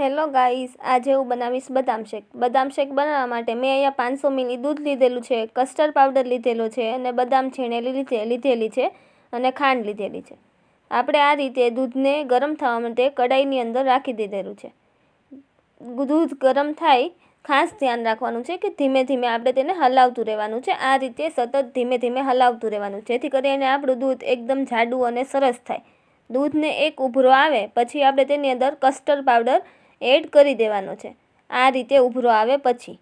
Hello guys, આજે હું બનાવીશ બદામ શેક. બદામ શેક બનાવવા માટે મેં અહીંયા પાંચસો મિલી દૂધ લીધેલું છે, કસ્ટર્ડ પાવડર લીધેલો છે અને બદામ છીણેલી લીધે, લીધેલી છે અને ખાંડ લીધેલી છે. આપણે આ રીતે દૂધને ગરમ થવા માટે કડાઈની અંદર રાખી દીધેલું છે. દૂધ ગરમ થાય, ખાસ ધ્યાન રાખવાનું છે કે ધીમે ધીમે આપણે તેને હલાવતું રહેવાનું છે. આ રીતે સતત ધીમે ધીમે હલાવતું રહેવાનું, જેથી કરીને આપણું દૂધ એકદમ જાડું અને સરસ થાય. દૂધને એક ઉભરો આવે, પછી આપણે તેની અંદર કસ્ટર્ડ પાવડર એડ કરી દેવાનો છે. આ રીતે ઉભરો આવે પછી.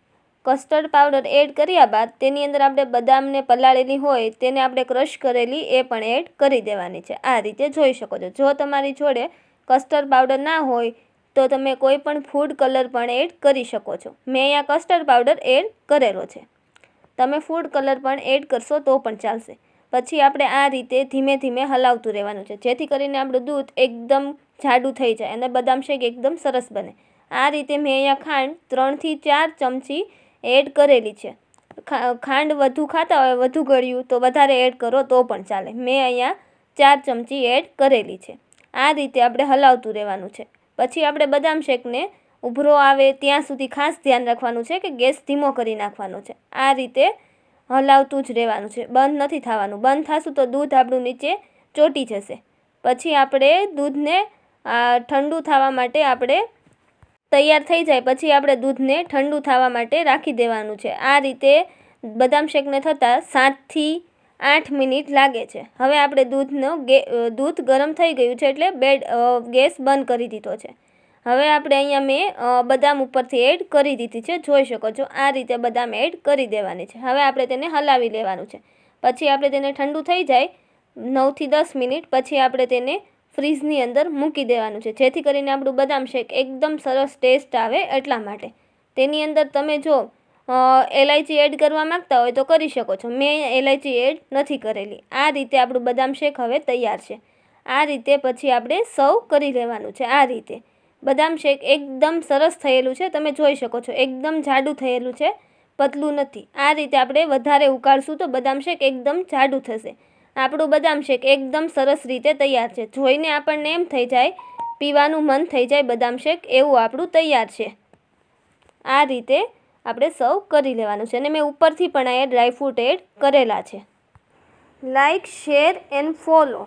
કસ્ટર્ડ પાવડર એડ કર્યા બાદ તેની અંદર આપણે બદામને પલાળેલી હોય તેને આપણે ક્રશ કરેલી એ પણ એડ કરી દેવાની છે. આ રીતે જોઈ શકો છો. જો તમારી જોડે કસ્ટર્ડ પાવડર ના હોય તો તમે કોઈ પણ ફૂડ કલર પણ એડ કરી શકો છો. મેં અહીંયા કસ્ટર્ડ પાવડર એડ કરેલો છે. તમે ફૂડ કલર પણ એડ કરશો તો પણ ચાલશે. પછી આપણે આ રીતે ધીમે ધીમે હલાવતું રહેવાનું છે. જેથી કરીને આપણું દૂધ એકદમ જાડું થઈ જાય અને બદામ શેક એકદમ સરસ બને. આ રીતે મેં અહીંયા ખાંડ ત્રણથી ચાર ચમચી એડ કરેલી છે. ખાંડ વધુ ખાતા હોય, વધુ ગળ્યું તો વધારે એડ કરો તો પણ ચાલે. મેં અહીંયા ચાર ચમચી એડ કરેલી છે. આ રીતે આપણે હલાવતું રહેવાનું છે. પછી આપણે બદામ શેકને ઉભરો આવે ત્યાં સુધી ખાસ ધ્યાન રાખવાનું છે કે ગેસ ધીમો કરી નાખવાનો છે. આ રીતે હલાવતું જ રહેવાનું છે. બંધ નથી થવાનું. બંધ થશું તો દૂધ આપણું નીચે ચોંટી જશે. પછી આપણે દૂધને ઠંડુ થવા માટે આપણે તૈયાર થઈ જાય. પછી આપણે દૂધને ઠંડુ થવા માટે રાખી દેવાનું છે. આ રીતે બદામ શેકને થતાં સાતથી આઠ મિનિટ લાગે છે. હવે આપણે દૂધનો ગે દૂધ ગરમ થઈ ગયું છે એટલે બેડ ગેસ બંધ કરી દીધો છે. હવે આપણે અહીંયા મેં બદામ ઉપરથી એડ કરી દીધી છે. જોઈ શકો છો, આ રીતે બદામ એડ કરી દેવાની છે. હવે આપણે તેને હલાવી લેવાનું છે. પછી આપણે તેને ઠંડુ થઈ જાય, નવથી દસ મિનિટ, પછી આપણે તેને ફ્રીજની અંદર મૂકી દેવાનું છે. જેથી કરીને આપણું બદામ શેક એકદમ સરસ ટેસ્ટ આવે એટલા માટે. તેની અંદર તમે જો એલાયચી એડ કરવા માગતા હોય તો કરી શકો છો. મેં એલાયચી એડ નથી કરેલી. આ રીતે આપણું બદામ શેક હવે તૈયાર છે. આ રીતે પછી આપણે સર્વ કરી લેવાનું છે. આ રીતે. બદામ શેક એકદમ સરસ થયેલું છે, તમે જોઈ શકો છો. એકદમ જાડું થયેલું છે, પતલું નથી. આ રીતે આપણે વધારે ઉકાળશું તો બદામ શેક એકદમ જાડું થશે. આપણું બદામ શેક એકદમ સરસ રીતે તૈયાર છે. જોઈને આપણને એમ થઈ જાય, પીવાનું મન થઈ જાય બદામ શેક એવું આપણું તૈયાર છે. આ રીતે આપણે સર્વ કરી લેવાનું છે અને મેં ઉપરથી પણ અહીંયા ડ્રાયફ્રૂટ એડ કરેલા છે. Like share and follow